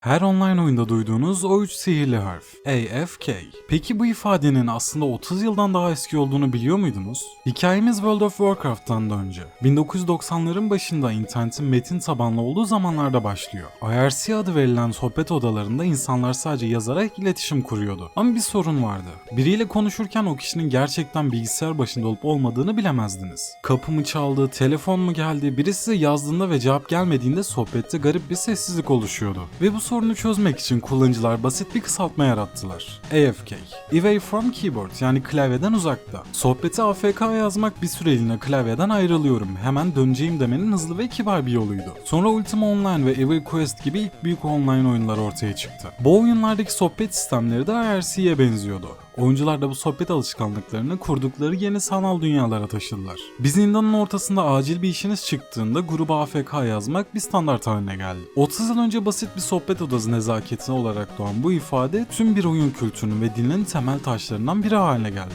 Her online oyunda duyduğunuz o üç sihirli harf AFK. Peki bu ifadenin aslında 30 yıldan daha eski olduğunu biliyor muydunuz? Hikayemiz World of Warcraft'tan da önce. 1990'ların başında internetin metin tabanlı olduğu zamanlarda başlıyor. IRC adı verilen sohbet odalarında insanlar sadece yazarak iletişim kuruyordu. Ama bir sorun vardı. Biriyle konuşurken o kişinin gerçekten bilgisayar başında olup olmadığını bilemezdiniz. Kapı mı çaldı, telefon mu geldi, biri size yazdığında ve cevap gelmediğinde sohbette garip bir sessizlik oluşuyordu. Ve bu sorunu çözmek için kullanıcılar basit bir kısaltma yarattılar. AFK. Away from keyboard yani klavyeden uzakta. Sohbeti AFK yazmak bir süreliğine klavyeden ayrılıyorum. Hemen döneceğim demenin hızlı ve kibar bir yoluydu. Sonra Ultima Online ve Evil Quest gibi ilk büyük online oyunlar ortaya çıktı. Bu oyunlardaki sohbet sistemleri de IRC'ye benziyordu. Oyuncular da bu sohbet alışkanlıklarını kurdukları yeni sanal dünyalara taşıdılar. Bir zindanın ortasında acil bir işiniz çıktığında gruba AFK yazmak bir standart haline geldi. 30 yıl önce basit bir sohbet odası nezaketi olarak doğan bu ifade tüm bir oyun kültürünün ve dilinin temel taşlarından biri haline geldi.